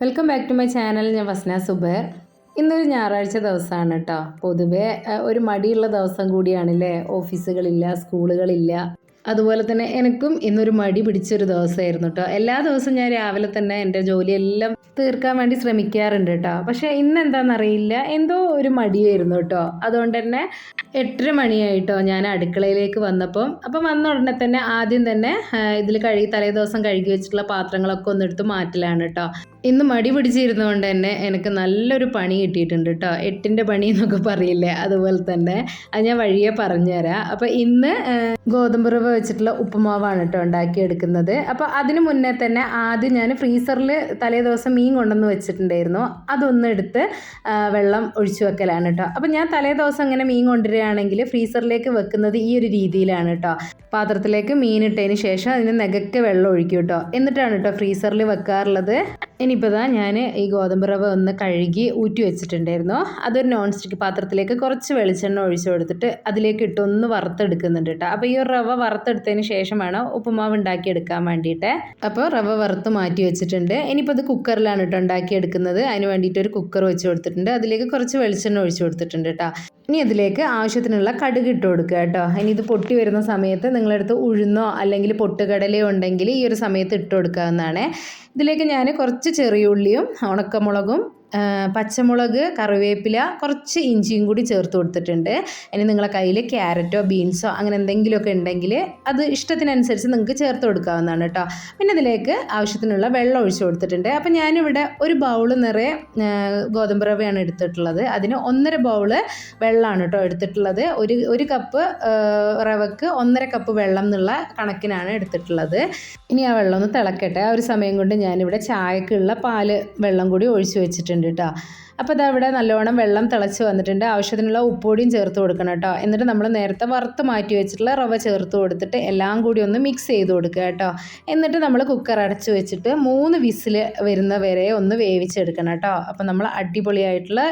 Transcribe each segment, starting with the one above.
Welcome back to my channel ഞാൻ വസ്ന സുബേർ. ഇന്നൊരു ഞായറാഴ്ച ദിവസമാണ് കേട്ടോ പൊതുവേ ഒരു മടിയുള്ള ദിവസം കൂടിയാണല്ലേ? ഓഫീസുകളില്ല സ്കൂളുകളില്ല. അതുപോലെ തന്നെ എനിക്കും ഇന്നൊരു മടി പിടിച്ചൊരു ദിവസമായിരുന്നു കേട്ടോ എല്ലാ ദിവസവും ഞാൻ രാവിലെ തന്നെ എന്റെ ജോലിയെല്ലാം തീർക്കാൻ വേണ്ടി ശ്രമിക്കാറുണ്ട് കേട്ടോ പക്ഷേ ഇന്ന് എന്താണെന്നറിയില്ല എന്തോ ഒരു മടിയായിരുന്നു കേട്ടോ അതുകൊണ്ട് തന്നെ എട്ടര മണിയായിട്ടോ ഞാൻ അടുക്കളയിലേക്ക് വന്നപ്പം അപ്പം വന്ന ഉടനെ തന്നെ ആദ്യം തന്നെ ഇതിൽ കഴുകി തലേ ദിവസം കഴുകി വെച്ചിട്ടുള്ള പാത്രങ്ങളൊക്കെ ഒന്നെടുത്ത് മാറ്റലാണ് കേട്ടോ ഇന്ന് മടി പിടിച്ചിരുന്നതുകൊണ്ട് തന്നെ എനിക്ക് നല്ലൊരു പണി കിട്ടിയിട്ടുണ്ട് കേട്ടോ എട്ടിന്റെ പണി എന്നൊക്കെ പറയില്ലേ അതുപോലെ തന്നെ. അത് ഞാൻ വഴിയെ പറഞ്ഞുതരാം. അപ്പോൾ ഇന്ന് ഗോതമ്പ് റവ വെച്ചിട്ടുള്ള ഉപ്പുമാവാണ് കേട്ടോ ഉണ്ടാക്കിയെടുക്കുന്നത്. അപ്പോൾ അതിന് മുന്നേ തന്നെ ആദ്യം ഞാൻ ഫ്രീസറിൽ തലേ ദിവസം മീൻ കൊണ്ടുവന്ന് വെച്ചിട്ടുണ്ടായിരുന്നു. അതൊന്ന് എടുത്ത് വെള്ളം ഒഴിച്ചു വെക്കലാണ് കേട്ടോ അപ്പോൾ ഞാൻ തലേ ദിവസം ഇങ്ങനെ മീൻ കൊണ്ടുവരികയാണെങ്കിൽ ഫ്രീസറിലേക്ക് വെക്കുന്നത് ഈ ഒരു രീതിയിലാണ് കേട്ടോ പാത്രത്തിലേക്ക് മീൻ ഇട്ടതിന് ശേഷം അതിന് നെകക്കെ വെള്ളം ഒഴിക്കും കേട്ടോ എന്നിട്ടാണ് കേട്ടോ ഫ്രീസറിൽ വെക്കാറുള്ളത്. ഇനിയിപ്പോൾ ദാ ഞാൻ ഈ ഗോതമ്പ് റവ ഒന്ന് കഴുകി ഊറ്റി വെച്ചിട്ടുണ്ടായിരുന്നു. അതൊരു നോൺ സ്റ്റിക്ക് പാത്രത്തിലേക്ക് കുറച്ച് വെളിച്ചെണ്ണ ഒഴിച്ചു കൊടുത്തിട്ട് അതിലേക്ക് ഇട്ട് ഒന്ന് വറുത്തെടുക്കുന്നുണ്ട് കേട്ടോ. അപ്പോൾ ഈ ഒരു റവ വറുത്തെടുത്തതിന് ശേഷമാണ് ഉപ്പുമാവ് ഉണ്ടാക്കിയെടുക്കാൻ വേണ്ടിയിട്ട്. അപ്പോൾ റവ വറുത്ത് മാറ്റി വെച്ചിട്ടുണ്ട്. ഇനിയിപ്പോൾ ഇത് കുക്കറിലാണ് കേട്ടോ ഉണ്ടാക്കിയെടുക്കുന്നത്. അതിന് വേണ്ടിയിട്ട് ഒരു കുക്കർ വെച്ച് കൊടുത്തിട്ടുണ്ട്. അതിലേക്ക് കുറച്ച് വെളിച്ചെണ്ണ ഒഴിച്ചു കൊടുത്തിട്ടുണ്ട് കേട്ടോ. ഇനി അതിലേക്ക് ആവശ്യത്തിനുള്ള കടുക് ഇട്ട് കൊടുക്കുക കേട്ടോ. ഇനി ഇത് പൊട്ടി വരുന്ന സമയത്ത് നിങ്ങളടുത്ത് ഉഴുന്നോ അല്ലെങ്കിൽ പൊട്ടുകടലയോ ഉണ്ടെങ്കിൽ ഈ ഒരു സമയത്ത് ഇട്ട് കൊടുക്കാവുന്നതാണ്. ഇതിലേക്ക് ഞാൻ കുറച്ച് ചെറിയ ഉള്ളിയും ഉണക്കമുളകും പച്ചമുളക് കറിവേപ്പില കുറച്ച് ഇഞ്ചിയും കൂടി ചേർത്ത് കൊടുത്തിട്ടുണ്ട്. ഇനി നിങ്ങളെ കയ്യിൽ ക്യാരറ്റോ ബീൻസോ അങ്ങനെ എന്തെങ്കിലുമൊക്കെ ഉണ്ടെങ്കിൽ അത് ഇഷ്ടത്തിനനുസരിച്ച് നിങ്ങൾക്ക് ചേർത്ത് കൊടുക്കാവുന്നതാണ് കേട്ടോ. പിന്നെ ഇതിലേക്ക് ആവശ്യത്തിനുള്ള വെള്ളം ഒഴിച്ചു കൊടുത്തിട്ടുണ്ട്. അപ്പം ഞാനിവിടെ ഒരു ബൗൾ നിറയെ ഗോതമ്പ് റവയാണ് എടുത്തിട്ടുള്ളത്. അതിന് ഒന്നര ബൗൾ വെള്ളമാണ് കേട്ടോ എടുത്തിട്ടുള്ളത്. ഒരു ഒരു കപ്പ് റവക്ക് ഒന്നര കപ്പ് വെള്ളം എന്നുള്ള കണക്കിനാണ് എടുത്തിട്ടുള്ളത്. ഇനി ആ വെള്ളം ഒന്ന് തിളക്കട്ടെ. ആ ഒരു സമയം കൊണ്ട് ഞാനിവിടെ ചായക്കുള്ള പാൽ വെള്ളം കൂടി ഒഴിച്ചു വെച്ചിട്ടുണ്ട്. കേട്ടോ. അപ്പോൾ ഇത് അവിടെ നല്ലോണം വെള്ളം തിളച്ച് വന്നിട്ടുണ്ട്. ആവശ്യത്തിനുള്ള ഉപ്പുപൊടിയും ചേർത്ത് കൊടുക്കണം കേട്ടോ. എന്നിട്ട് നമ്മൾ നേരത്തെ വറുത്ത് മാറ്റി വെച്ചിട്ടുള്ള റവ ചേർത്ത് കൊടുത്തിട്ട് എല്ലാം കൂടി ഒന്ന് മിക്സ് ചെയ്ത് കൊടുക്കുക കേട്ടോ. എന്നിട്ട് നമ്മൾ കുക്കർ അടച്ച് വെച്ചിട്ട് മൂന്ന് വിസിൽ വരുന്ന വരെ ഒന്ന് വേവിച്ചെടുക്കണം കേട്ടോ. അപ്പോൾ നമ്മൾ അടിപൊളിയായിട്ടുള്ള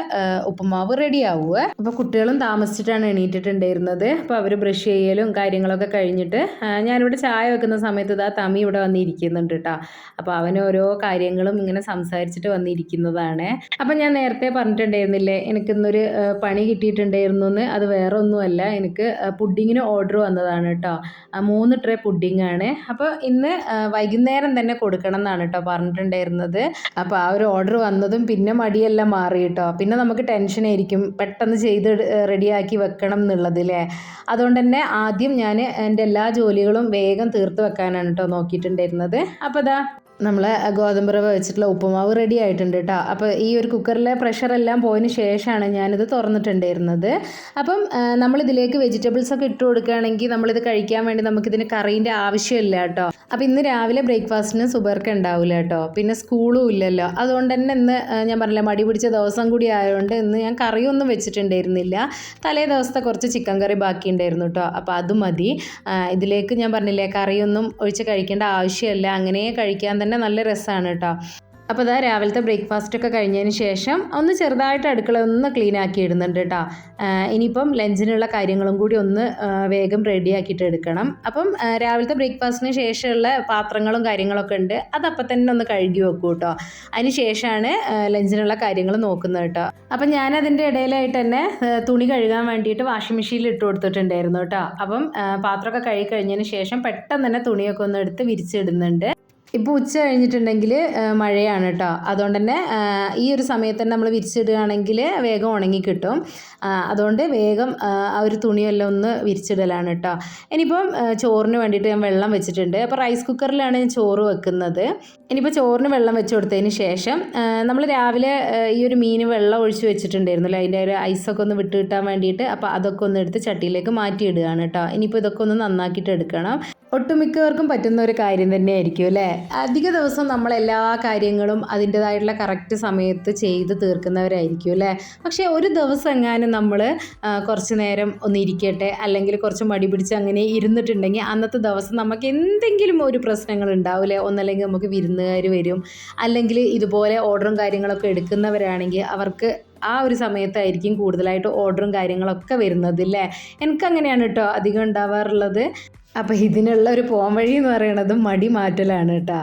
ഉപ്പുമാവ് റെഡി ആവുക അപ്പോൾ കുട്ടികളും താമസിച്ചിട്ടാണ് എണീറ്റിട്ടുണ്ടായിരുന്നത്. അപ്പോൾ അവർ ബ്രഷ് ചെയ്യലും കാര്യങ്ങളൊക്കെ കഴിഞ്ഞിട്ട് ഞാനിവിടെ ചായ വെക്കുന്ന സമയത്ത് ഇതാ തമി ഇവിടെ വന്നിരിക്കുന്നുണ്ട് കേട്ടോ. അപ്പോൾ അവൻ ഓരോ കാര്യങ്ങളും ഇങ്ങനെ സംസാരിച്ചിട്ട് വന്നിരിക്കുന്നതാണ്. അപ്പം ഞാൻ നേരത്തെ പറഞ്ഞിട്ടുണ്ടായിരുന്നില്ലേ എനിക്കിന്നൊരു പണി കിട്ടിയിട്ടുണ്ടായിരുന്നു എന്ന് അത് വേറെ ഒന്നുമല്ല എനിക്ക് പുഡിങ്ങിന് ഓർഡർ വന്നതാണ് കേട്ടോ മൂന്ന് ട്രേ പുഡിങ് ആണ്. അപ്പോൾ ഇന്ന് വൈകുന്നേരം തന്നെ കൊടുക്കണം എന്നാണ് കേട്ടോ പറഞ്ഞിട്ടുണ്ടായിരുന്നത്. അപ്പോൾ ആ ഒരു ഓർഡർ വന്നതും പിന്നെ മടിയെല്ലാം മാറി കേട്ടോ പിന്നെ നമുക്ക് ടെൻഷനായിരിക്കും പെട്ടെന്ന് ചെയ്ത് റെഡിയാക്കി വെക്കണം എന്നുള്ളതില്ലേ അതുകൊണ്ട് തന്നെ ആദ്യം ഞാൻ എന്റെ എല്ലാ ജോലികളും വേഗം തീർത്ത് വെക്കാനാണ് കേട്ടോ നോക്കിയിട്ടുണ്ടായിരുന്നത്. അപ്പോൾ ഇതാ നമ്മൾ ഗോതമ്പ് റവ വെച്ചിട്ടുള്ള ഉപ്പുമാവ് റെഡി ആയിട്ടുണ്ട് കേട്ടോ അപ്പോൾ ഈ ഒരു കുക്കറിലെ പ്രഷറെല്ലാം പോയതിന് ശേഷമാണ് ഞാനിത് തുറന്നിട്ടുണ്ടായിരുന്നത്. അപ്പം നമ്മളിതിലേക്ക് വെജിറ്റബിൾസ് ഒക്കെ ഇട്ട് കൊടുക്കുകയാണെങ്കിൽ നമ്മളിത് കഴിക്കാൻ വേണ്ടി നമുക്കിതിന് കറീന്റെ ആവശ്യമില്ല കേട്ടോ അപ്പോൾ ഇന്ന് രാവിലെ ബ്രേക്ക്ഫാസ്റ്റിന് സുബർക്ക് ഉണ്ടാവില്ല കേട്ടോ പിന്നെ സ്കൂളും ഇല്ലല്ലോ. അതുകൊണ്ട് തന്നെ ഇന്ന് ഞാൻ പറഞ്ഞില്ല മടി പിടിച്ച ദിവസം കൂടി ആയതുകൊണ്ട് ഇന്ന് ഞാൻ കറിയൊന്നും വെച്ചിട്ടുണ്ടായിരുന്നില്ല. തലേ ദിവസത്തെ കുറച്ച് ചിക്കൻ കറി ബാക്കി ഉണ്ടായിരുന്നു കേട്ടോ അപ്പോൾ അത് മതി. ഇതിലേക്ക് ഞാൻ പറഞ്ഞില്ലേ കറിയൊന്നും ഒഴിച്ച് കഴിക്കേണ്ട ആവശ്യമില്ല. അങ്ങനെ കഴിക്കാൻ തന്നെ നല്ല രസമാണ് കേട്ടോ അപ്പോൾ ഇതാ രാവിലത്തെ ബ്രേക്ക്ഫാസ്റ്റ് ഒക്കെ കഴിഞ്ഞതിന് ശേഷം ഒന്ന് ചെറുതായിട്ട് അടുക്കള ഒന്ന് ക്ലീൻ ആക്കി ഇടുന്നുണ്ട് കേട്ടോ ഇനിയിപ്പം ലഞ്ചിനുള്ള കാര്യങ്ങളും കൂടി ഒന്ന് വേഗം റെഡി ആക്കിയിട്ട് എടുക്കണം. അപ്പം രാവിലത്തെ ബ്രേക്ക്ഫാസ്റ്റിന് ശേഷമുള്ള പാത്രങ്ങളും കാര്യങ്ങളൊക്കെ ഉണ്ട്. അതപ്പം തന്നെ ഒന്ന് കഴുകി വെക്കും കേട്ടോ അതിന് ശേഷമാണ് ലഞ്ചിനുള്ള കാര്യങ്ങൾ നോക്കുന്നത് കേട്ടോ അപ്പം ഞാൻ അതിന്റെ ഇടയിലായിട്ട് തന്നെ തുണി കഴുകാൻ വേണ്ടിയിട്ട് വാഷിംഗ് മെഷീനിൽ ഇട്ട് കൊടുത്തിട്ടുണ്ടായിരുന്നു കേട്ടോ അപ്പം പാത്രമൊക്കെ കഴുകി കഴിഞ്ഞതിന് ശേഷം പെട്ടെന്ന് തന്നെ തുണിയൊക്കെ ഒന്ന് എടുത്ത് വിരിച്ചിടുന്നുണ്ട്. ഇപ്പോൾ ഉച്ച കഴിഞ്ഞിട്ടുണ്ടെങ്കിൽ മഴയാണ് കേട്ടോ അതുകൊണ്ട് തന്നെ ഈ ഒരു സമയത്ത് തന്നെ നമ്മൾ വിരിച്ചിടുകയാണെങ്കിൽ വേഗം ഉണങ്ങി കിട്ടും. അതുകൊണ്ട് വേഗം ആ, ഒരു തുണിയെല്ലാം ഒന്ന് വിരിച്ചിടലാണ് കേട്ടോ ഇനിയിപ്പം ചോറിന് വേണ്ടിയിട്ട് ഞാൻ വെള്ളം വെച്ചിട്ടുണ്ട്. അപ്പോൾ റൈസ് കുക്കറിലാണ് ഞാൻ ചോറ് വെക്കുന്നത്. ഇനിയിപ്പോൾ ചോറിന് വെള്ളം വെച്ച് കൊടുത്തതിന് ശേഷം നമ്മൾ രാവിലെ ഈ ഒരു മീൻ വെള്ളം ഒഴിച്ച് വെച്ചിട്ടുണ്ടായിരുന്നല്ലോ. അതിന്റെ ഒരു ഐസൊക്കെ ഒന്ന് വിട്ട് കിട്ടാൻ വേണ്ടിയിട്ട് അപ്പോൾ അതൊക്കെ ഒന്ന് എടുത്ത് ചട്ടിയിലേക്ക് മാറ്റിയിടുകയാണ് കേട്ടോ ഇനിയിപ്പോൾ ഇതൊക്കെ ഒന്ന് നന്നാക്കിയിട്ട് എടുക്കണം. ഒട്ടുമിക്കവർക്കും പറ്റുന്ന ഒരു കാര്യം തന്നെയായിരിക്കും അല്ലേ? അധിക ദിവസം നമ്മൾ എല്ലാ കാര്യങ്ങളും അതിന്റെതായിട്ടുള്ള കറക്റ്റ് സമയത്ത് ചെയ്ത് തീർക്കുന്നവരായിരിക്കും അല്ലേ? പക്ഷേ ഒരു ദിവസം എങ്ങാനും നമ്മൾ കുറച്ച് നേരം ഒന്ന് ഇരിക്കട്ടെ അല്ലെങ്കിൽ കുറച്ച് മടി പിടിച്ച് അങ്ങനെ ഇരുന്നിട്ടുണ്ടെങ്കിൽ അന്നത്തെ ദിവസം നമുക്ക് എന്തെങ്കിലും ഒരു പ്രശ്നങ്ങൾ ഉണ്ടാവില്ല ഒന്നല്ലെങ്കിൽ നമുക്ക് വിരുന്നുകാർ വരും. അല്ലെങ്കിൽ ഇതുപോലെ ഓർഡറും കാര്യങ്ങളൊക്കെ എടുക്കുന്നവരാണെങ്കിൽ അവർക്ക് ആ ഒരു സമയത്തായിരിക്കും കൂടുതലായിട്ട് ഓർഡറും കാര്യങ്ങളൊക്കെ വരുന്നത് അല്ലേ എനിക്കങ്ങനെയാണ് കേട്ടോ അധികം ഉണ്ടാവാറുള്ളത്. അപ്പോൾ ഇതിനുള്ള ഒരു പോം വഴി എന്ന് പറയുന്നത് മടി മാറ്റലാണ് കേട്ടോ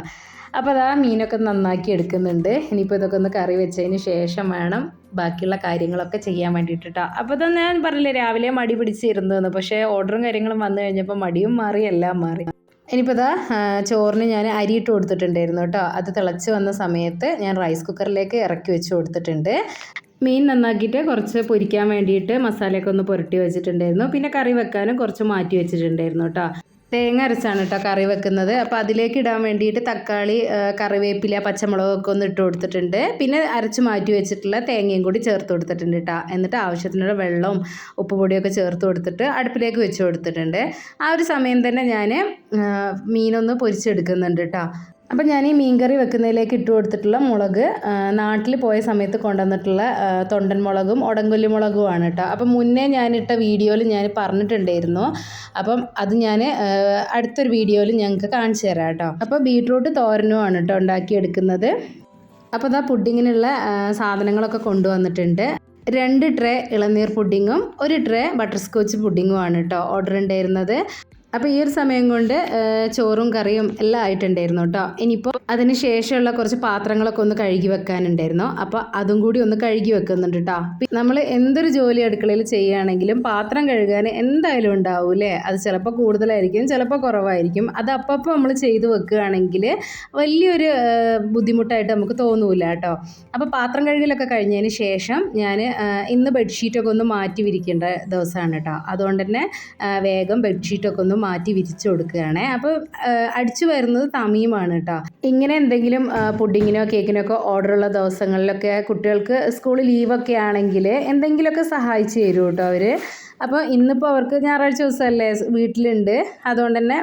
അപ്പോൾ അതാ മീനൊക്കെ നന്നാക്കി എടുക്കുന്നുണ്ട്. ഇനിയിപ്പോൾ ഇതൊക്കെ ഒന്ന് കറി വെച്ചതിന് ശേഷം വേണം ബാക്കിയുള്ള കാര്യങ്ങളൊക്കെ ചെയ്യാൻ വേണ്ടിയിട്ടാ അപ്പോൾ ഇതാ ഞാൻ പറഞ്ഞില്ലേ രാവിലെ മടി പിടിച്ചിരുന്നതെന്ന്. പക്ഷേ ഓർഡറും കാര്യങ്ങളും വന്നു കഴിഞ്ഞപ്പോൾ മടിയും മാറി എല്ലാം മാറി. ഇനിയിപ്പോൾ ഇതാ ആ, ചോറിന് ഞാൻ അരി ഇട്ട് കൊടുത്തിട്ടുണ്ടായിരുന്നു കേട്ടോ അത് തിളച്ച് വന്ന സമയത്ത് ഞാൻ റൈസ് കുക്കറിലേക്ക് ഇറക്കി വെച്ച് കൊടുത്തിട്ടുണ്ട്. മീൻ നന്നാക്കിയിട്ട് കുറച്ച് പൊരിക്കാൻ വേണ്ടിയിട്ട് മസാലയൊക്കെ ഒന്ന് പുരട്ടി വെച്ചിട്ടുണ്ടായിരുന്നു. പിന്നെ കറി വെക്കാനും കുറച്ച് മാറ്റി വെച്ചിട്ടുണ്ടായിരുന്നു കേട്ടോ. തേങ്ങ അരച്ചാണ് കേട്ടോ കറി വെക്കുന്നത്. അപ്പോൾ അതിലേക്ക് ഇടാൻ വേണ്ടിയിട്ട് തക്കാളി കറിവേപ്പില പച്ചമുളകൊക്കെ ഒന്ന് ഇട്ട് കൊടുത്തിട്ടുണ്ട്. പിന്നെ അരച്ച് മാറ്റി വെച്ചിട്ടുള്ള തേങ്ങയും കൂടി ചേർത്ത് കൊടുത്തിട്ടുണ്ട് കേട്ടോ. എന്നിട്ട് ആവശ്യത്തിനുള്ള വെള്ളവും ഉപ്പുപൊടിയൊക്കെ ചേർത്ത് കൊടുത്തിട്ട് അടുപ്പിലേക്ക് വെച്ച് കൊടുത്തിട്ടുണ്ട്. ആ ഒരു സമയം തന്നെ ഞാൻ മീനൊന്ന് പൊരിച്ചെടുക്കുന്നുണ്ട് കേട്ടോ. അപ്പം ഞാൻ ഈ മീൻകറി വെക്കുന്നതിലേക്ക് ഇട്ട് കൊടുത്തിട്ടുള്ള മുളക് നാട്ടിൽ പോയ സമയത്ത് കൊണ്ടുവന്നിട്ടുള്ള തൊണ്ടൻ മുളകും ഒടങ്കൊല്ലി മുളകുമാണ് കേട്ടോ. അപ്പം മുന്നേ ഞാനിട്ട വീഡിയോയിൽ ഞാൻ പറഞ്ഞിട്ടുണ്ടായിരുന്നു. അപ്പം അത് ഞാൻ അടുത്തൊരു വീഡിയോയിൽ ഞങ്ങൾക്ക് കാണിച്ചു തരാം കേട്ടോ. അപ്പോൾ ബീട്രൂട്ട് തോരനുമാണ് കേട്ടോ ഉണ്ടാക്കിയെടുക്കുന്നത്. അപ്പോൾ അതാ പുഡിങ്ങിനുള്ള സാധനങ്ങളൊക്കെ കൊണ്ടുവന്നിട്ടുണ്ട്. രണ്ട് ട്രേ ഇളനീർ പുഡിങ്ങും ഒരു ട്രേ ബട്ടർ സ്കോച്ച് പുഡിങ്ങുമാണ് കേട്ടോ ഓർഡർ ഉണ്ടായിരുന്നത്. അപ്പോൾ ഈ ഒരു സമയം കൊണ്ട് ചോറും കറിയും എല്ലാം ആയിട്ടുണ്ടായിരുന്നു കേട്ടോ ഇനിയിപ്പോൾ അതിന് ശേഷമുള്ള കുറച്ച് പാത്രങ്ങളൊക്കെ ഒന്ന് കഴുകി വെക്കാനുണ്ടായിരുന്നു. അപ്പോൾ അതും കൂടി ഒന്ന് കഴുകി വെക്കുന്നുണ്ട് കേട്ടോ നമ്മൾ എന്തൊരു ജോലി അടുക്കളയിൽ ചെയ്യുകയാണെങ്കിലും പാത്രം കഴുകാൻ എന്തായാലും ഉണ്ടാവും അല്ലേ അത് ചിലപ്പോൾ കൂടുതലായിരിക്കും ചിലപ്പോൾ കുറവായിരിക്കും. അത് അപ്പപ്പോൾ നമ്മൾ ചെയ്ത് വെക്കുകയാണെങ്കിൽ വലിയൊരു ബുദ്ധിമുട്ടായിട്ട് നമുക്ക് തോന്നൂല കേട്ടോ അപ്പോൾ പാത്രം കഴുകലൊക്കെ കഴിഞ്ഞതിന് ശേഷം ഞാൻ ഇന്ന് ബെഡ്ഷീറ്റൊക്കെ ഒന്ന് മാറ്റി വിരിക്കേണ്ട ദിവസമാണ് കേട്ടോ അതുകൊണ്ട് തന്നെ വേഗം ബെഡ്ഷീറ്റൊക്കെ ഒന്ന് മാറ്റി വിരിച്ചു കൊടുക്കുകയാണ്. അപ്പോൾ അടിച്ചു വരുന്നത് തമിയുമാണ് കേട്ടോ. ഇങ്ങനെ എന്തെങ്കിലും പുഡിങ്ങിനോ കേക്കിനോ ഒക്കെ ഓർഡറുള്ള ദിവസങ്ങളിലൊക്കെ കുട്ടികൾക്ക് സ്കൂൾ ലീവൊക്കെ ആണെങ്കിൽ എന്തെങ്കിലുമൊക്കെ സഹായിച്ചു തരും കേട്ടോ അവർ അപ്പോൾ ഇന്നിപ്പോൾ അവർക്ക് ഞായറാഴ്ച ദിവസമല്ലേ വീട്ടിലുണ്ട്. അതുകൊണ്ട് തന്നെ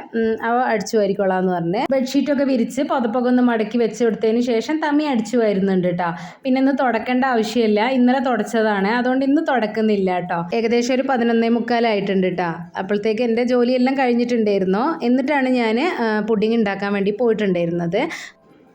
അവ അടിച്ചു വാരിക്കോളാന്ന് പറഞ്ഞ്. ബെഡ്ഷീറ്റൊക്കെ വിരിച്ച് പുതപ്പൊക്കെ ഒന്ന് മടക്കി വെച്ച് കൊടുത്തതിന് ശേഷം തമ്മി അടിച്ചു വരുന്നുണ്ട് കേട്ടോ പിന്നെ ഇന്ന് തുടക്കേണ്ട ആവശ്യമില്ല. ഇന്നലെ തുടച്ചതാണ്. അതുകൊണ്ട് ഇന്ന് തുടക്കുന്നില്ല കേട്ടോ ഏകദേശം ഒരു പതിനൊന്നേ മുക്കാലായിട്ടുണ്ട് കേട്ടോ അപ്പോഴത്തേക്ക് എന്റെ ജോലിയെല്ലാം കഴിഞ്ഞിട്ടുണ്ടായിരുന്നു. എന്നിട്ടാണ് ഞാൻ പുഡിങ് ഉണ്ടാക്കാൻ വേണ്ടി പോയിട്ടുണ്ടായിരുന്നത്.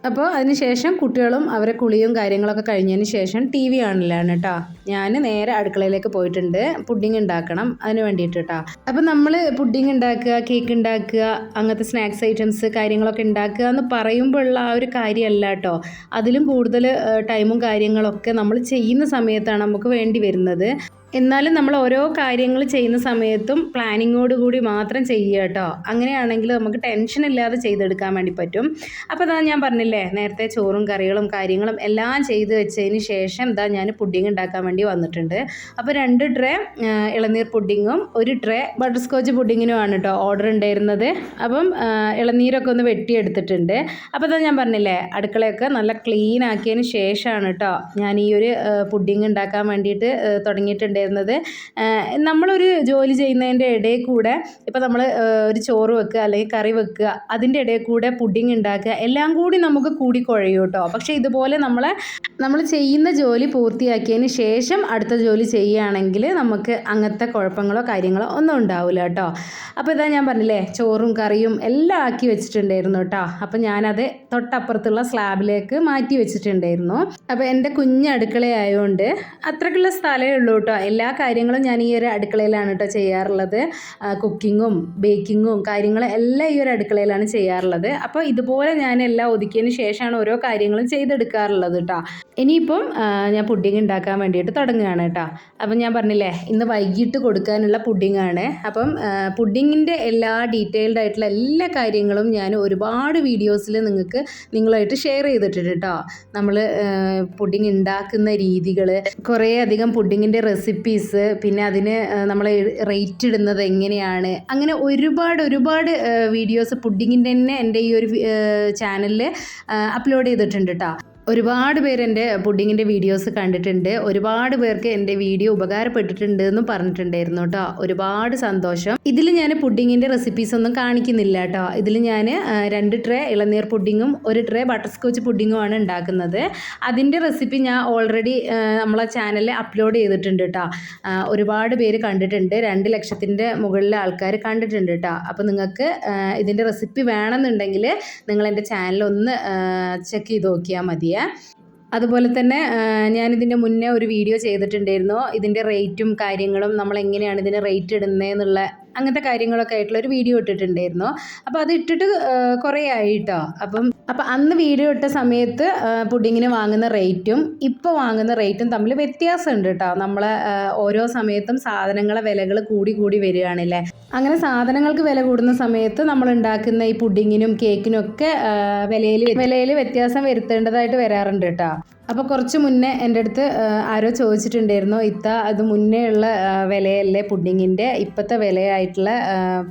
അപ്പോൾ അതിനുശേഷം കുട്ടികളും അവരെ കുളിയും കാര്യങ്ങളൊക്കെ കഴിഞ്ഞതിന് ശേഷം ടി വി കാണില്ലാണ് കേട്ടോ ഞാൻ നേരെ അടുക്കളയിലേക്ക് പോയിട്ടുണ്ട്. പുഡിങ് ഉണ്ടാക്കണം അതിന് വേണ്ടിയിട്ട് കേട്ടോ അപ്പോൾ നമ്മൾ പുഡിങ് ഉണ്ടാക്കുക കേക്ക് ഉണ്ടാക്കുക അങ്ങനത്തെ സ്നാക്സ് ഐറ്റംസ് കാര്യങ്ങളൊക്കെ ഉണ്ടാക്കുക എന്ന് പറയുമ്പോഴുള്ള ആ ഒരു കാര്യമല്ല കേട്ടോ അതിലും കൂടുതൽ ടൈമും കാര്യങ്ങളൊക്കെ നമ്മൾ ചെയ്യുന്ന സമയത്താണ് നമുക്ക് വേണ്ടി വരുന്നത്. എന്നാലും നമ്മൾ ഓരോ കാര്യങ്ങൾ ചെയ്യുന്ന സമയത്തും പ്ലാനിങ്ങോട് കൂടി മാത്രം ചെയ്യുക കേട്ടോ. അങ്ങനെയാണെങ്കിൽ നമുക്ക് ടെൻഷൻ ഇല്ലാതെ ചെയ്തെടുക്കാൻ വേണ്ടി പറ്റും. അപ്പോൾ ഇതാ ഞാൻ പറഞ്ഞില്ലേ നേരത്തെ ചോറും കറികളും കാര്യങ്ങളും എല്ലാം ചെയ്ത് വെച്ചതിന് ശേഷം ഇതാ ഞാൻ പുഡിങ് ഉണ്ടാക്കാൻ വേണ്ടി വന്നിട്ടുണ്ട്. അപ്പോൾ രണ്ട് ട്രേ ഇളനീർ പുഡിങ്ങും ഒരു ട്രേ ബട്ടർ സ്കോച്ച് പുഡിങ്ങിനുമാണ് കേട്ടോ ഓർഡർ ഉണ്ടായിരുന്നത്. അപ്പം ഇളനീരൊക്കെ ഒന്ന് വെട്ടിയെടുത്തിട്ടുണ്ട്. അപ്പോൾ ഇതാ ഞാൻ പറഞ്ഞില്ലേ അടുക്കളയൊക്കെ നല്ല ക്ലീൻ ആക്കിയതിന് ശേഷമാണ് കേട്ടോ ഞാൻ ഈ ഒരു പുഡിങ് ഉണ്ടാക്കാൻ വേണ്ടിയിട്ട് ആ, തുടങ്ങിയിട്ടുണ്ടായിരുന്നത് ആ, നമ്മളൊരു ജോലി ചെയ്യുന്നതിന്റെ ഇടയിൽ കൂടെ ഇപ്പോൾ നമ്മൾ ഒരു ചോറ് വെക്കുക അല്ലെങ്കിൽ കറി വെക്കുക അതിന്റെ ഇടയിൽ കൂടെ പുഡിങ് ഉണ്ടാക്കുക എല്ലാം കൂടി നമുക്ക് കൂടി കുഴയും കേട്ടോ. പക്ഷേ ഇതുപോലെ നമ്മൾ നമ്മൾ ചെയ്യുന്ന ജോലി പൂർത്തിയാക്കിയതിന് ശേഷം അടുത്ത ജോലി ചെയ്യുകയാണെങ്കിൽ നമുക്ക് അങ്ങനത്തെ കുഴപ്പങ്ങളോ കാര്യങ്ങളോ ഒന്നും ഉണ്ടാവില്ല കേട്ടോ. അപ്പോൾ ഇതാ ഞാൻ പറഞ്ഞില്ലേ ചോറും കറിയും എല്ലാം ആക്കി വെച്ചിട്ടുണ്ടായിരുന്നു കേട്ടോ. അപ്പോൾ ഞാനത് തൊട്ടപ്പുറത്തുള്ള സ്ലാബിലേക്ക് മാറ്റി വെച്ചിട്ടുണ്ടായിരുന്നു. അപ്പോൾ എന്റെ കുഞ്ഞ് അടുക്കളയായതുകൊണ്ട് അത്രക്കുള്ള സ്ഥലമേ ഉള്ളൂ കേട്ടോ. എല്ലാ കാര്യങ്ങളും ഞാൻ ഈ ഒരു അടുക്കളയിലാണ് കേട്ടോ ചെയ്യാറുള്ളത്. കുക്കിങ്ങും ബേക്കിങ്ങും കാര്യങ്ങളും എല്ലാം ഈ ഒരു അടുക്കളയിലാണ് ചെയ്യാറുള്ളത്. അപ്പോൾ ഇതുപോലെ ഞാൻ എല്ലാം ഒതുക്കിയതിന് ശേഷമാണ് ഓരോ കാര്യങ്ങളും ചെയ്തെടുക്കാറുള്ളത് കേട്ടോ ഇനിയിപ്പം ഞാൻ പുഡിങ് ഉണ്ടാക്കാൻ വേണ്ടിയിട്ട് തുടങ്ങുകയാണ് കേട്ടോ അപ്പം ഞാൻ പറഞ്ഞില്ലേ ഇന്ന് വൈകിട്ട് കൊടുക്കാനുള്ള പുഡിങ്ങാണ് അപ്പം പുഡിങ്ങിന്റെ എല്ലാ ഡീറ്റെയിൽഡ് ആയിട്ടുള്ള എല്ലാ കാര്യങ്ങളും ഞാൻ ഒരുപാട് വീഡിയോസിൽ നിങ്ങൾക്ക് നിങ്ങളായിട്ട് ഷെയർ ചെയ്തിട്ടുണ്ട് കേട്ടോ നമ്മൾ പുഡിങ് ഉണ്ടാക്കുന്ന രീതികൾ കുറേ അധികം പുഡിങ്ങിന്റെ റെസിപ്പീസ് പിന്നെ അതിന് നമ്മൾ റേറ്റ് ഇടുന്നത് എങ്ങനെയാണ്? അങ്ങനെ ഒരുപാട് ഒരുപാട് വീഡിയോസ് പുഡിങ്ങിന്റെ തന്നെ എന്റെ ഈ ഒരു ചാനലിൽ അപ്ലോഡ് ചെയ്തിട്ടുണ്ട് കേട്ടോ ഒരുപാട് പേര് എന്റെ പുഡിങ്ങിന്റെ വീഡിയോസ് കണ്ടിട്ടുണ്ട്. ഒരുപാട് പേർക്ക് എന്റെ വീഡിയോ ഉപകാരപ്പെട്ടിട്ടുണ്ട് എന്നും പറഞ്ഞിട്ടുണ്ടായിരുന്നു കേട്ടോ. ഒരുപാട് സന്തോഷം. ഇതിൽ ഞാൻ പുഡിങ്ങിന്റെ റെസിപ്പീസ് ഒന്നും കാണിക്കുന്നില്ല കേട്ടോ. ഇതിൽ ഞാൻ രണ്ട് ട്രേ ഇളനീർ പുഡിങ്ങും ഒരു ട്രേ ബട്ടർ സ്കോച്ച് പുഡിങ്ങുമാണ് ഉണ്ടാക്കുന്നത്. അതിന്റെ റെസിപ്പി ഞാൻ ഓൾറെഡി നമ്മളെ ചാനലിൽ അപ്ലോഡ് ചെയ്തിട്ടുണ്ട് കേട്ടോ. ഒരുപാട് പേര് കണ്ടിട്ടുണ്ട്. രണ്ട് ലക്ഷത്തിന്റെ മുകളിൽ ആൾക്കാർ കണ്ടിട്ടുണ്ട് കേട്ടോ. അപ്പോൾ നിങ്ങൾക്ക് ഇതിന്റെ റെസിപ്പി വേണമെന്നുണ്ടെങ്കിൽ നിങ്ങൾ എന്റെ ചാനൽ ഒന്ന് ചെക്ക് ചെയ്ത് നോക്കിയാൽ മതിയേ അതുപോലെ തന്നെ ഞാനിതിന്റെ മുന്നേ ഒരു വീഡിയോ ചെയ്തിട്ടുണ്ടായിരുന്നു. ഇതിന്റെ റേറ്റും കാര്യങ്ങളും നമ്മൾ എങ്ങനെയാണ് ഇതിന് റേറ്റ് ഇടുന്നതെന്നുള്ള അങ്ങനത്തെ കാര്യങ്ങളൊക്കെ ആയിട്ടുള്ള ഒരു വീഡിയോ ഇട്ടിട്ടുണ്ടായിരുന്നു. അപ്പോൾ അത് ഇട്ടിട്ട് കുറേ ആയിട്ടോ അപ്പം അപ്പം അന്ന് വീഡിയോ ഇട്ട സമയത്ത് പുഡിങ്ങിന് വാങ്ങുന്ന റേറ്റും ഇപ്പോൾ വാങ്ങുന്ന റേറ്റും തമ്മിൽ വ്യത്യാസമുണ്ട് കേട്ടോ നമ്മൾ ഓരോ സമയത്തും സാധനങ്ങളെ വിലകൾ കൂടി കൂടി വരികയാണല്ലേ. അങ്ങനെ സാധനങ്ങൾക്ക് വില കൂടുന്ന സമയത്ത് നമ്മൾ ഉണ്ടാക്കുന്ന ഈ പുഡിങ്ങിനും കേക്കിനും ഒക്കെ വിലയിൽ വിലയിൽ വ്യത്യാസം വരുത്തേണ്ടതായിട്ട് വരാറുണ്ട് കേട്ടോ അപ്പോൾ കുറച്ച് മുന്നേ എന്റെ അടുത്ത് ആരോ ചോദിച്ചിട്ടുണ്ടായിരുന്നു ഇത്ത അത് മുന്നേ ഉള്ള വിലയല്ലേ പുഡിങ്ങിന്റെ? ഇപ്പോഴത്തെ വിലയായിട്ടുള്ള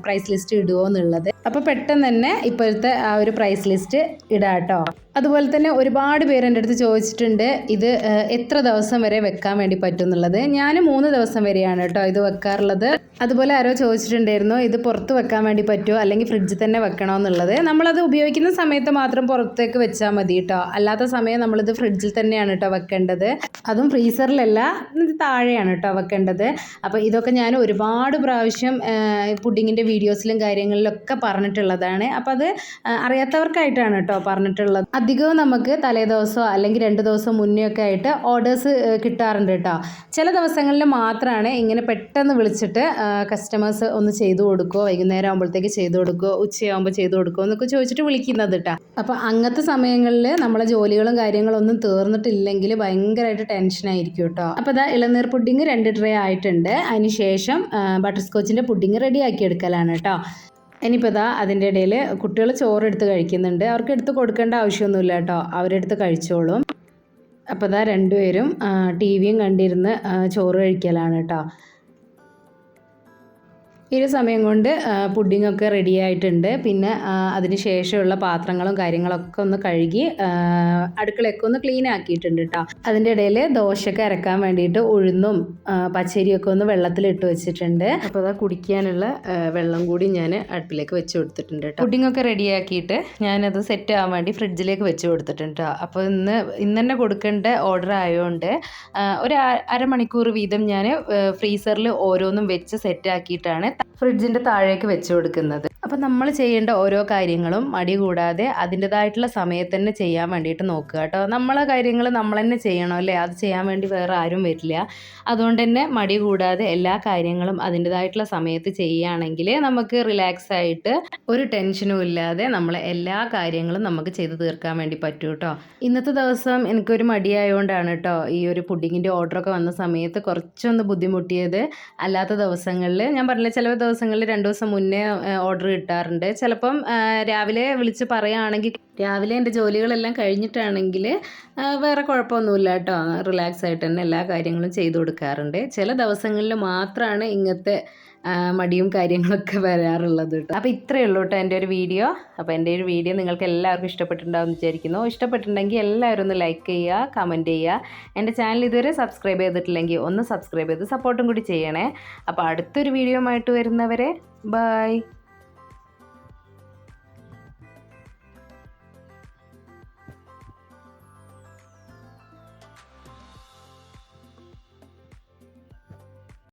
പ്രൈസ് ലിസ്റ്റ് ഇടുമോ എന്നുള്ളത്? അപ്പോൾ പെട്ടെന്ന് തന്നെ ഇപ്പോഴത്തെ ആ ഒരു പ്രൈസ് ലിസ്റ്റ് ഇടാം കേട്ടോ അതുപോലെ തന്നെ ഒരുപാട് പേര് എന്റെ അടുത്ത് ചോദിച്ചിട്ടുണ്ട് ഇത് എത്ര ദിവസം വരെ വെക്കാൻ വേണ്ടി പറ്റും എന്നുള്ളത് ഞാൻ മൂന്ന് ദിവസം വരെയാണ് കേട്ടോ ഇത് വെക്കാറുള്ളത്. അതുപോലെ ആരോ ചോദിച്ചിട്ടുണ്ടായിരുന്നു ഇത് പുറത്ത് വെക്കാൻ വേണ്ടി പറ്റുമോ? അല്ലെങ്കിൽ ഫ്രിഡ്ജിൽ തന്നെ വെക്കണോ എന്നുള്ളത്. നമ്മളത് ഉപയോഗിക്കുന്ന സമയത്ത് മാത്രം പുറത്തേക്ക് വെച്ചാൽ മതി കേട്ടോ. അല്ലാത്ത സമയം നമ്മളിത് ഫ്രിഡ്ജിൽ തന്നെയാണ് കേട്ടോ വെക്കേണ്ടത്. അതും ഫ്രീസറിലല്ല ഇത് താഴെയാണ് കേട്ടോ വെക്കേണ്ടത്. അപ്പോൾ ഇതൊക്കെ ഞാൻ ഒരുപാട് പ്രാവശ്യം പുഡിങ്ങിന്റെ വീഡിയോസിലും കാര്യങ്ങളിലൊക്കെ പറഞ്ഞിട്ടുള്ളതാണ്. അപ്പോൾ അത് അറിയാത്തവർക്കായിട്ടാണ് കേട്ടോ പറഞ്ഞിട്ടുള്ളത്. അധികവും നമുക്ക് തലേ ദിവസമോ അല്ലെങ്കിൽ രണ്ട് ദിവസം മുന്നേ ഒക്കെ ആയിട്ട് ഓർഡേഴ്സ് കിട്ടാറുണ്ട് കേട്ടോ ചില ദിവസങ്ങളിൽ മാത്രമാണ് ഇങ്ങനെ പെട്ടെന്ന് വിളിച്ചിട്ട് കസ്റ്റമേഴ്സ് ഒന്ന് ചെയ്തു കൊടുക്കുമോ വൈകുന്നേരം ആകുമ്പോഴത്തേക്ക് ചെയ്തു കൊടുക്കുമോ ഉച്ചയാകുമ്പോൾ ചെയ്തു കൊടുക്കുമോ എന്നൊക്കെ ചോദിച്ചിട്ട് വിളിക്കുന്നത് കേട്ടോ അപ്പോൾ അങ്ങനത്തെ സമയങ്ങളിൽ നമ്മളെ ജോലികളും കാര്യങ്ങളും ഒന്നും തീർന്നിട്ടില്ലെങ്കിൽ ഭയങ്കരമായിട്ട് ടെൻഷനായിരിക്കും കേട്ടോ അപ്പോൾ ഇതാ ഇളനീർ പുഡിങ് രണ്ട് ട്രേ ആയിട്ടുണ്ട്. അതിന് ശേഷം ബട്ടർ സ്കോച്ചിന്റെ പുഡിങ് റെഡിയാക്കി എടുക്കലാണ് കേട്ടോ ഇനിയിപ്പോൾ ഇതാ അതിന്റെ ഇടയിൽ കുട്ടികൾ ചോറ് എടുത്ത് കഴിക്കുന്നുണ്ട്. അവർക്ക് എടുത്ത് കൊടുക്കേണ്ട ആവശ്യമൊന്നുമില്ല കേട്ടോ. അവരെടുത്ത് കഴിച്ചോളും. അപ്പോൾ ഇതാ രണ്ടുപേരും ടി വിയും കണ്ടിരുന്ന് ചോറ് കഴിക്കലാണ് കേട്ടോ. ഈ ഒരു സമയം കൊണ്ട് പുഡിങ്ങൊക്കെ റെഡി ആയിട്ടുണ്ട്. പിന്നെ അതിന് ശേഷമുള്ള പാത്രങ്ങളും കാര്യങ്ങളൊക്കെ ഒന്ന് കഴുകി അടുക്കളയൊക്കെ ഒന്ന് ക്ലീൻ ആക്കിയിട്ടുണ്ട് കേട്ടോ അതിന്റെ ഇടയിൽ ദോശയൊക്കെ അരക്കാൻ വേണ്ടിയിട്ട് ഉഴുന്നും പച്ചരിയൊക്കെ ഒന്ന് വെള്ളത്തിലിട്ട് വെച്ചിട്ടുണ്ട്. അപ്പോൾ അതാ കുടിക്കാനുള്ള വെള്ളം കൂടി ഞാൻ അടുപ്പിലേക്ക് വെച്ച് കൊടുത്തിട്ടുണ്ട് കേട്ടോ പുഡിങ്ങൊക്കെ റെഡിയാക്കിയിട്ട് ഞാനത് സെറ്റ് ആവാൻ വേണ്ടി ഫ്രിഡ്ജിലേക്ക് വെച്ച് കൊടുത്തിട്ടുണ്ട് അപ്പോൾ ഇന്ന് ഇന്ന് തന്നെ കൊടുക്കേണ്ട ഓർഡർ ആയതുകൊണ്ട് ഒരു അരമണിക്കൂർ വീതം ഞാൻ ഫ്രീസറിൽ ഓരോന്നും വെച്ച് സെറ്റ് ആക്കിയിട്ടാണ് ഫ്രിഡ്ജിന്റെ താഴേക്ക് വെച്ച് കൊടുക്കുന്നത്. അപ്പം നമ്മൾ ചെയ്യേണ്ട ഓരോ കാര്യങ്ങളും മടി കൂടാതെ അതിന്റെതായിട്ടുള്ള സമയത്ത് തന്നെ ചെയ്യാൻ വേണ്ടിയിട്ട് നോക്കുക കേട്ടോ. നമ്മളെ കാര്യങ്ങൾ നമ്മൾ തന്നെ ചെയ്യണം അല്ലേ? അത് ചെയ്യാൻ വേണ്ടി വേറെ ആരും വരില്ല. അതുകൊണ്ട് തന്നെ മടി കൂടാതെ എല്ലാ കാര്യങ്ങളും അതിന്റെതായിട്ടുള്ള സമയത്ത് ചെയ്യുകയാണെങ്കിൽ നമുക്ക് റിലാക്സ് ആയിട്ട് ഒരു ടെൻഷനും ഇല്ലാതെ നമ്മളെ എല്ലാ കാര്യങ്ങളും നമുക്ക് ചെയ്തു തീർക്കാൻ വേണ്ടി പറ്റൂ കേട്ടോ. ഇന്നത്തെ ദിവസം എനിക്കൊരു മടിയായതുകൊണ്ടാണ് കേട്ടോ ഈ ഒരു പുഡിങ്ങിന്റെ ഓർഡറൊക്കെ വന്ന സമയത്ത് കുറച്ചൊന്ന് ബുദ്ധിമുട്ടിയത്. അല്ലാത്ത ദിവസങ്ങളിൽ ഞാൻ പറഞ്ഞില്ല ചില ദിവസങ്ങളിൽ രണ്ട് ദിവസം മുന്നേ ഓർഡർ കിട്ടാറുണ്ട്. ചിലപ്പം രാവിലെ വിളിച്ച് പറയുകയാണെങ്കിൽ രാവിലെ എന്റെ ജോലികളെല്ലാം കഴിഞ്ഞിട്ടാണെങ്കിൽ വേറെ കുഴപ്പമൊന്നുമില്ല കേട്ടോ. റിലാക്സ് ആയിട്ട് തന്നെ എല്ലാ കാര്യങ്ങളും ചെയ്തു കൊടുക്കാറുണ്ട്. ചില ദിവസങ്ങളിൽ മാത്രമാണ് ഇങ്ങനത്തെ മടിയും കാര്യങ്ങളൊക്കെ വരാറുള്ളത് കേട്ടോ. അപ്പോൾ ഇത്രയേ ഉള്ളൂ കേട്ടോ എന്റെ ഒരു വീഡിയോ. അപ്പോൾ എന്റെ ഒരു വീഡിയോ നിങ്ങൾക്ക് എല്ലാവർക്കും ഇഷ്ടപ്പെട്ടിട്ടുണ്ടാവും വിചാരിക്കുന്നു. ഇഷ്ടപ്പെട്ടിട്ടുണ്ടെങ്കിൽ എല്ലാവരും ഒന്ന് ലൈക്ക് ചെയ്യുക കമന്റ് ചെയ്യുക. എന്റെ ചാനൽ ഇതുവരെ സബ്സ്ക്രൈബ് ചെയ്തിട്ടില്ലെങ്കിൽ ഒന്ന് സബ്സ്ക്രൈബ് ചെയ്ത് സപ്പോർട്ടും കൂടി ചെയ്യണേ. അപ്പോൾ അടുത്തൊരു വീഡിയോ ആയിട്ട് വരുന്നവരെ ബൈ